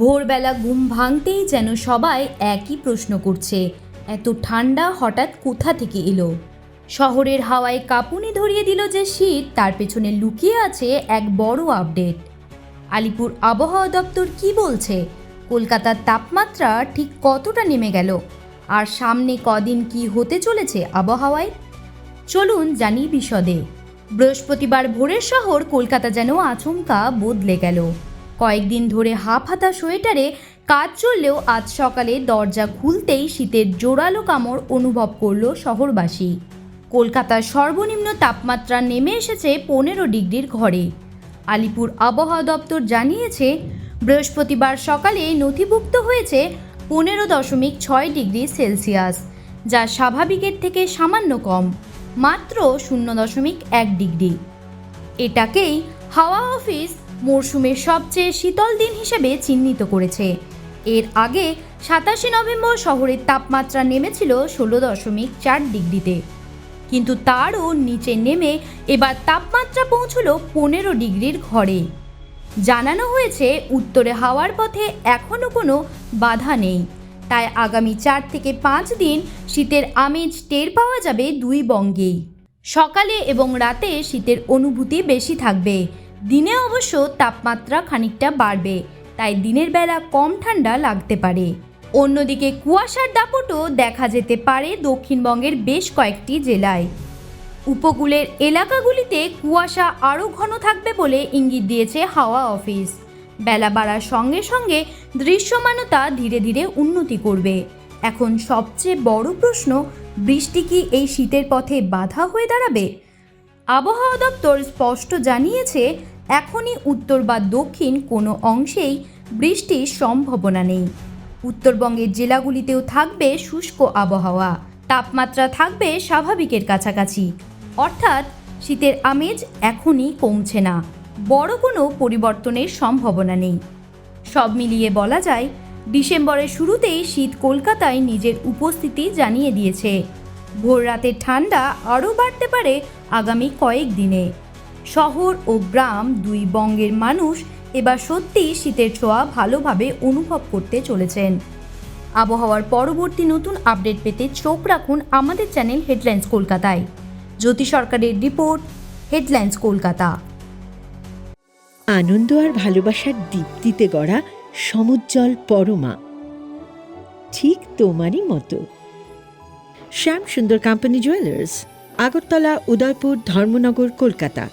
ভোরবেলা ঘুম ভাঙতেই যেন সবাই একই প্রশ্ন করছে। এত ঠান্ডা হঠাৎ কোথা থেকে এলো? শহরের হাওয়ায় কাঁপুনি ধরিয়ে দিল যে শীত, তার পেছনে লুকিয়ে আছে এক বড় আপডেট। আলিপুর আবহাওয়া দপ্তর কি বলছে? কলকাতার তাপমাত্রা ঠিক কতটা নেমে গেল? আর সামনে কদিন কি হতে চলেছে আবহাওয়ায়? চলুন জানি বিশদে। বৃহস্পতিবার ভোরের শহর কলকাতা যেন আচমকা বদলে গেল। কয়েকদিন ধরে হাফ হাতা সোয়েটারে কাজ চললেও আজ সকালে দরজা খুলতেই শীতের জোরালো কামড় অনুভব করল শহরবাসী। কলকাতার সর্বনিম্ন তাপমাত্রা নেমে এসেছে পনেরো ডিগ্রির ঘরে। আলিপুর আবহাওয়া দপ্তর জানিয়েছে, বৃহস্পতিবার সকালে নথিভুক্ত হয়েছে পনেরো দশমিক ছয় ডিগ্রি সেলসিয়াস, যা স্বাভাবিকের থেকে সামান্য কম, মাত্র শূন্য দশমিক এক ডিগ্রি। এটাকেই হাওয়া অফিস মরশুমের সবচেয়ে শীতল দিন হিসেবে চিহ্নিত করেছে। এর আগে সাতাশে নভেম্বর শহরের তাপমাত্রা নেমেছিল ষোলো দশমিক চার ডিগ্রিতে। কিন্তু তারও নিচে নেমে এবার তাপমাত্রা পৌঁছল পনেরো ডিগ্রির ঘরে। জানানো হয়েছে, উত্তরে হাওয়ার পথে এখনও কোনো বাধা নেই। তাই আগামী চার থেকে পাঁচ দিন শীতের আমেজ টের পাওয়া যাবে দুই বঙ্গেই। সকালে এবং রাতে শীতের অনুভূতি বেশি থাকবে। দিনে অবশ্য তাপমাত্রা খানিকটা বাড়বে, তাই দিনের বেলা কম ঠান্ডা লাগতে পারে। অন্যদিকে কুয়াশার দাপটও দেখা যেতে পারে দক্ষিণবঙ্গের বেশ কয়েকটি জেলায়। উপকূলের এলাকাগুলিতে কুয়াশা আরও ঘন থাকবে বলে ইঙ্গিত দিয়েছে হাওয়া অফিস। বেলা বাড়ার সঙ্গে সঙ্গে দৃশ্যমানতা ধীরে ধীরে উন্নতি করবে। এখন সবচেয়ে বড় প্রশ্ন, বৃষ্টি কি এই শীতের পথে বাধা হয়ে দাঁড়াবে? আবহাওয়া দপ্তর স্পষ্ট জানিয়েছে এখনই উত্তর বা দক্ষিণ কোনো অংশেই বৃষ্টির সম্ভাবনা নেই। উত্তরবঙ্গের জেলাগুলিতেও থাকবে শুষ্ক আবহাওয়া। তাপমাত্রা থাকবে স্বাভাবিকের কাছাকাছি। অর্থাৎ শীতের আমেজ এখনই কমছে না। বড় কোনো পরিবর্তনের সম্ভাবনা নেই। সব মিলিয়ে বলা যায়, ডিসেম্বরের শুরুতেই শীত কলকাতায় নিজের উপস্থিতি জানিয়ে দিয়েছে। ভোর রাতের ঠান্ডা আরও বাড়তে পারে আগামী কয়েক দিনে। শহর ও গ্রাম দুই বঙ্গের মানুষ এবার সত্যি শীতের ছোঁয়া ভালোভাবে অনুভব করতে চলেছেন। আবহাওয়ার পরবর্তী নতুন আপডেট পেতে চোখ রাখুন আমাদের চ্যানেল হেডলাইন্স কলকাতায়। জ্যোতি সরকারের রিপোর্ট, হেডলাইন্স কলকাতা। আনন্দ আর ভালোবাসার দীপ্তিতে গড়া সমুজ্জ্বল পরমা। ঠিক তোমারই মতো। Shyam Sundar company jewellers Agartala, Udaipur, Dharmanagar, Kolkata.